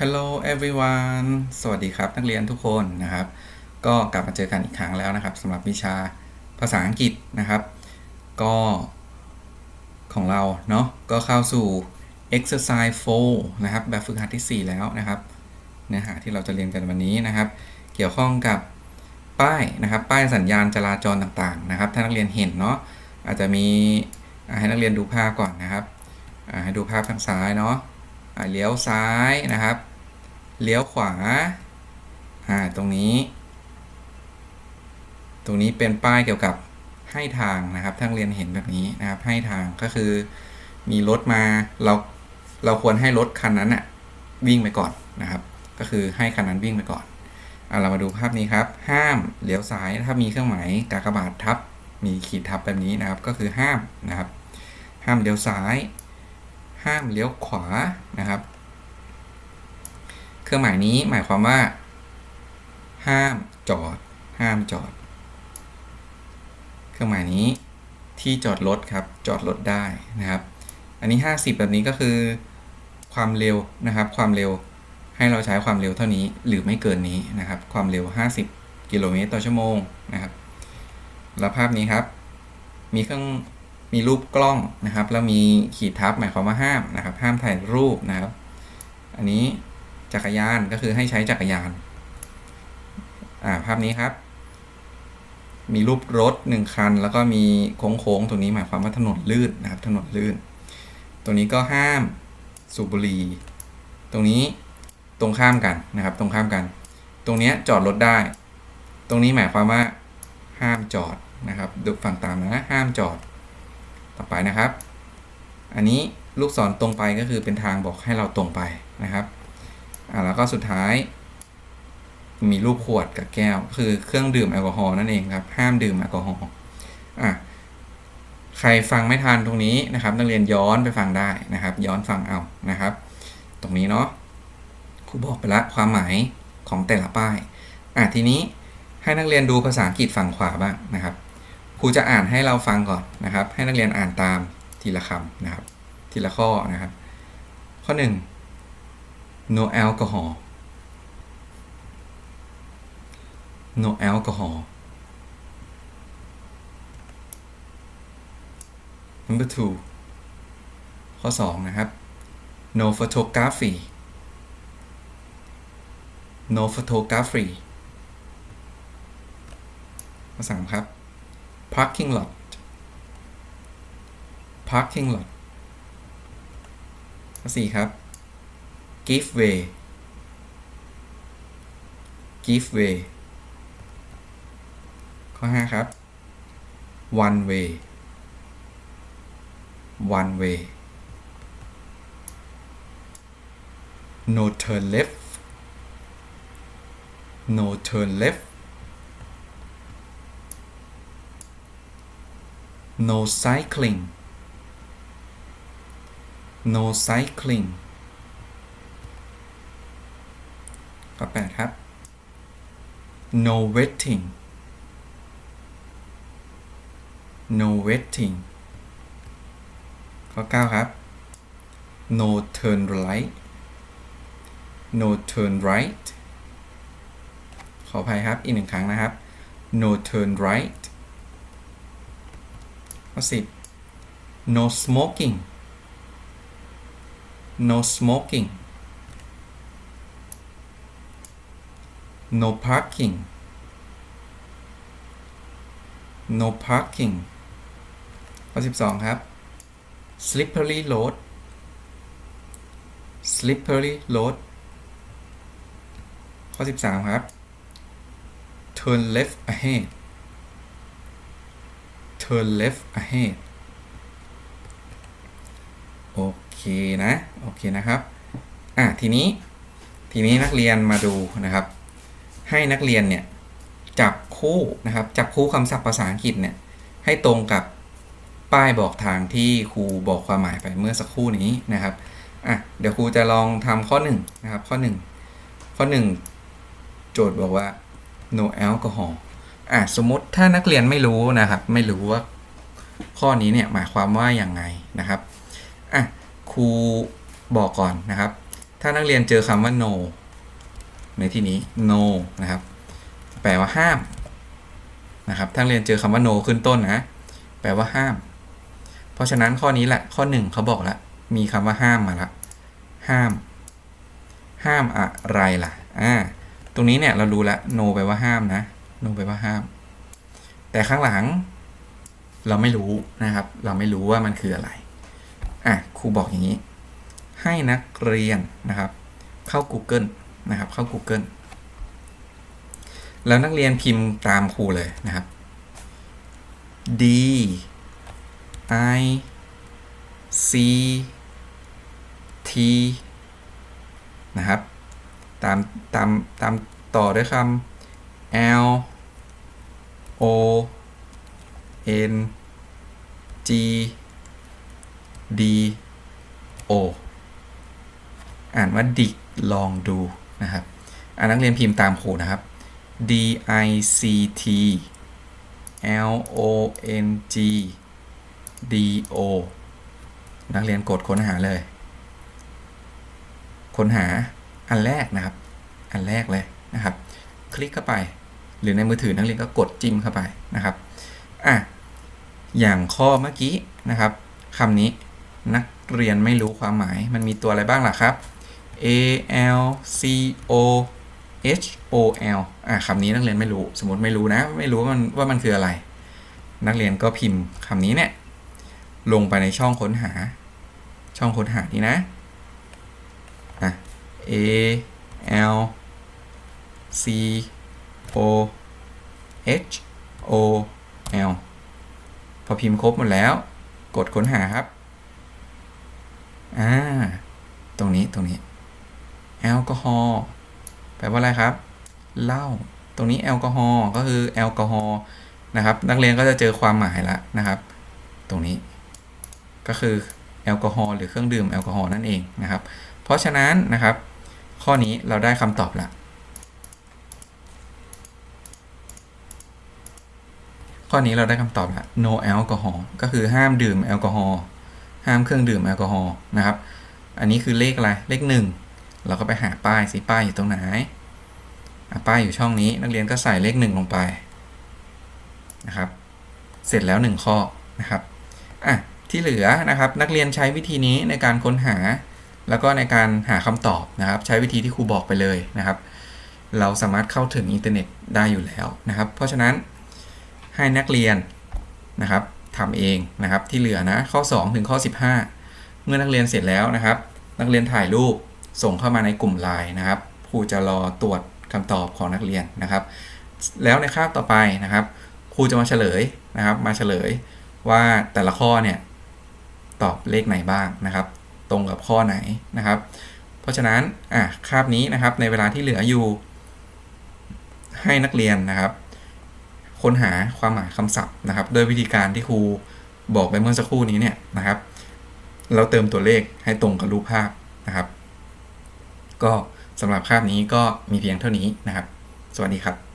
Hello everyone สวัสดีครับนักเรียนทุกคนนะครับ ก็กลับมาเจอกันอีกครั้งแล้วนะครับสำหรับวิชาภาษาอังกฤษนะครับ ก็ของเราเนาะก็เข้าสู่ exercise 4นะครับ แบบฝึกหัดที่ 4 แล้วนะครับ เนื้อหาที่เราจะเรียนกันวันนี้นะครับ เกี่ยวข้องกับป้ายนะครับ ป้ายสัญญาณจราจรต่างๆนะครับ ถ้านักเรียนเห็นเนาะอาจจะมีให้นักเรียนดูภาพก่อนนะครับให้ดูภาพทางซ้ายเนาะ เลี้ยวซ้ายนะครับ เลี้ยวขวาอ่าตรงนี้ ตรงนี้เป็นป้ายเกี่ยวกับให้ทางนะครับถ้านเรียนเห็นแบบนี้นะครับ ให้ทางก็คือมีรถมาเราเราควรให้รถคันนั้นอะวิ่งไปก่อนนะครับ ก็คือให้คันนั้นวิ่งไปก่อนอ่าเรามาดูภาพนี้ครับ ห้ามเลี้ยวซ้ายถ้ามีเครื่องหมายกากบาททับ มีขีดทับแบบนี้นะครับ ก็คือห้ามนะครับ ห้ามเลี้ยวซ้าย ห้ามเลี้ยวขวานะครับ เครื่องหมายนี้หมายความว่า ห้ามจอด ห้ามจอด เครื่องหมายนี้ที่จอดรถครับ จอดรถได้นะครับ อันนี้ 50 แบบนี้ก็คือ ความเร็วนะครับ ความเร็วให้เราใช้ความเร็วเท่านี้หรือไม่เกินนี้นะครับ ความเร็ว 50 กิโลเมตรต่อชั่วโมงนะครับ แล้วภาพนี้ครับ มีเครื่อง มีรูปกล้องนะครับแล้วมีขีดทับหมายความว่าห้ามนะครับ ห้ามถ่ายรูปนะครับ อันนี้จักรยานก็คือให้ใช้จักรยานอ่าภาพนี้ครับ มีรูปรถหนึ่งคัน แล้วก็มีโค้งๆตรงนี้หมายความว่าถนนลื่นนะครับ ถนนลื่นตรงนี้ก็ห้ามสูบบุหรี่ตรงนี้ตรงข้ามกันนะครับ ตรงข้ามกัน ตรงเนี้ยจอดรถได้ ตรงนี้หมายความว่าห้ามจอดนะครับดูฝั่งตามนะห้ามจอด ต่อไปนะครับ อันนี้ลูกศรตรงไปก็คือเป็นทางบอกให้เราตรงไปนะครับอ่าแล้วก็สุดท้าย มีรูปขวดกับแก้ว คือเครื่องดื่มแอลกอฮอล์นั่นเองครับ ห้ามดื่มแอลกอฮอล์อะใครฟังไม่ทันตรงนี้นะครับ นักเรียนย้อนไปฟังได้นะครับ ย้อนฟังเอานะครับ ตรงนี้เนาะครูบอกไปละความหมายของแต่ละป้ายอะทีนี้ให้นักเรียนดูภาษาอังกฤษฝั่งขวาบ้างนะครับ รูจะอ่านให้เราฟังก่อนนะครับ ให้นักเรียนอ่านตามทีละคำนะครับ ทีละข้อนะครับ ข้อหนึ่ง no alcohol no alcohol number two ข้อ 2 นะครับ no photography no photography ข้อ3ครับ parking lot parking lot ข้อ4ครับ give way give way ข้อ5ครับ one way one way no turn left no turn left no cycling no cycling ข้อ8ครับ no waiting no waiting ข้อ9ครับ no turn right no turn right ขออภัยครับ อีกหนึ่งครั้งนะครับ no turn right ข้อ10 no smoking no smoking no parking no parking ข้อ12 ครับ slippery road slippery road ข้อ 13 ครับ turn left ahead turn left ahead โอเคนะ โอเคนะครับ อะทีนี้ทีนี้นักเรียนมาดูนะครับ ให้นักเรียนเนี่ยจับคู่นะครับจับคู่คำศัพท์ภาษาอังกฤษเนี่ยให้ตรงกับป้ายบอกทางที่ครูบอกความหมายไปเมื่อสักครู่นี้นะครับอะเดี๋ยวครูจะลองทำข้อ1นนะครับข้อ 1 ข้อ 1 โจทย์บอกว่า no alcohol อะสมมติถ้านักเรียนไม่รู้นะครับ ไม่รู้ว่าข้อนี้เนี่ยหมายความว่าอย่างไงนะครับอะครูบอกก่อนนะครับ ถ้านักเรียนเจอคำว่า no ในที่นี้ no นะครับ แปลว่าห้ามนะครับถ้านักเรียนเจอคำว่า no ขึ้นต้นนะ แปลว่าห้าม เพราะฉะนั้นข้อนี้แหละ ข้อหนึ่งเขาบอกแล้ว มีคำว่าห้ามมาแล้วห้าม ห้ามอะไรล่ะอ่าตรงนี้เนี่ยเรารู้แล้ว no แปลว่าห้ามนะ no แปว่าห้าม แต่ข้างหลัง เราไม่รู้นะครับ เราไม่รู้ว่ามันคืออะไรอะครูบอกอย่างนี้ ให้นักเรียนนะครับ เข้า Google นะครับ เข้า Google แล้วนักเรียนพิมพ์ตามครูเลยนะครับ D I C T นะครับ ตามตามตามต่อด้วยคำ L O N G D O อ่านว่าดิกลองดูนะครับอ่านักเรียนพิมพ์ตามครูนะครับ D I C T L O N G D O นักเรียนกดค้นหาเลย ค้นหาอันแรกนะครับ อันแรกเลยนะครับ คลิกเข้าไป หรือในมือถือนักเรียนก็กดจิ้มเข้าไปนะครับอะอย่างข้อเมื่อกี้นะครับคำนี้นักเรียนไม่รู้ความหมายมันมีตัวอะไรบ้างล่ะครับ A L C O H O L อะคำนี้นักเรียนไม่รู้ สมมติไม่รู้นะ ไม่รู้ว่ามันว่ามันคืออะไร นักเรียนก็พิมพ์คำนี้เนี่ย ลงไปในช่องค้นหา ช่องค้นหานี้นะอะ A L C O H O L พอพิมพ์ครบหมดแล้ว กดค้นหาครับ อ่า ตรงนี้ตรงนี้ แอลกอฮอล์แปลว่าอะไรครับ เหล้า ตรงนี้แอลกอฮอล์ก็คือแอลกอฮอล์นะครับ นักเรียนก็จะเจอความหมายล้วนะครับ ตรงนี้ ก็คือแอลกอฮอล์หรือเครื่องดื่มแอลกอฮอล์นั่นเองนะครับ เพราะฉะนั้นนะครับ ข้อนี้เราได้คำตอบละ ข้อนี้เราได้คำตอบละ no alcohol ก็คือห้ามดื่มแอลกอฮอล์ห้ามเครื่องดื่มแอลกอฮอล์นะครับ อันนี้คือเลขอะไร เลขหนึ่งเราก็ไปหาป้ายสิป้ายอยู่ตรงไหนป้ายอยู่ช่องนี้นักเรียนก็ใส่เลขหนึ่งลงไปนะครับ เสร็จแล้วหนึ่งข้อนะครับอะที่เหลือนะครับนักเรียนใช้วิธีนี้ในการค้นหา แล้วก็ในการหาคำตอบนะครับ ใช้วิธีที่ครูบอกไปเลยนะครับ เราสามารถเข้าถึงอินเทอร์เน็ตได้อยู่แล้วนะครับ เพราะฉะนั้น ให้นักเรียนนะครับทำเองนะครับที่เหลือนะข้อ 2 ถึงข้อ 15 เมื่อนักเรียนเสร็จแล้วนะครับ นักเรียนถ่ายรูปส่งเข้ามาในกลุ่มไลน์นะครับครูจะรอตรวจคำตอบของนักเรียนนะครับ แล้วในคาบต่อไปนะครับครูจะมาเฉลยนะครับ มาเฉลยว่าแต่ละข้อเนี่ยตอบเลขไหนบ้างนะครับ ตรงกับข้อไหนนะครับ เพราะฉะนั้นอะคาบนี้นะครับในเวลาที่เหลืออยู่ ให้นักเรียนนะครับ ค้นหาความหมายคำศัพท์นะครับ ด้วยวิธีการที่ครูบอกไปเมื่อสักครู่นี้เนี่ยนะครับ เราเติมตัวเลขให้ตรงกับรูปภาพนะครับ ก็สำหรับคาบนี้ก็มีเพียงเท่านี้นะครับ สวัสดีครับ